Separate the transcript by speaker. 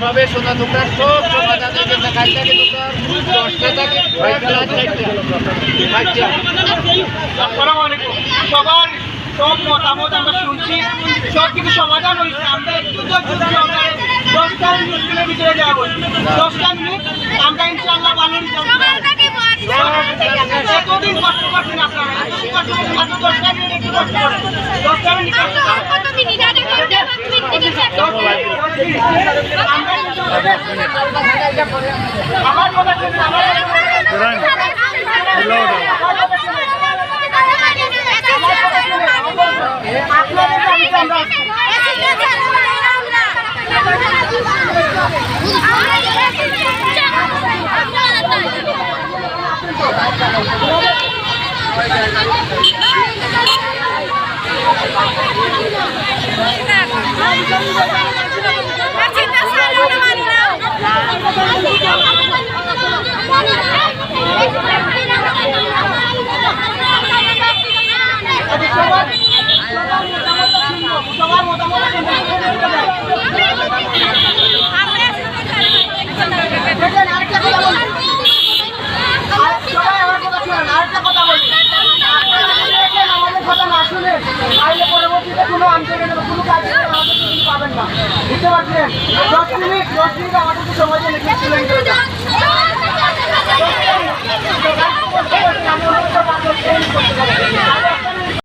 Speaker 1: সব সমাধানের জন্য কাজ থাকে দোকান দশটা থাকে
Speaker 2: আসসালামু আলাইকুম সবার সব মতামত আমরা শুনছি। সব কিছু সমাধান হয়েছে। আমরা একটু দশটা মিনিটের ভিতরে যাব। দশটা মিনিট আমরা ইনশাআল্লাহ ভালো এতদিন কষ্ট করছেন আপনারা। এতদিন কষ্ট করছেন। দশটা মিনিট একটু কষ্ট করছেন। দশটা মিনিট আমরা আমার না বুঝতে পারছেন দশ মিনিট দশ মিনিট আমাদেরকে সময় দিয়ে লিখে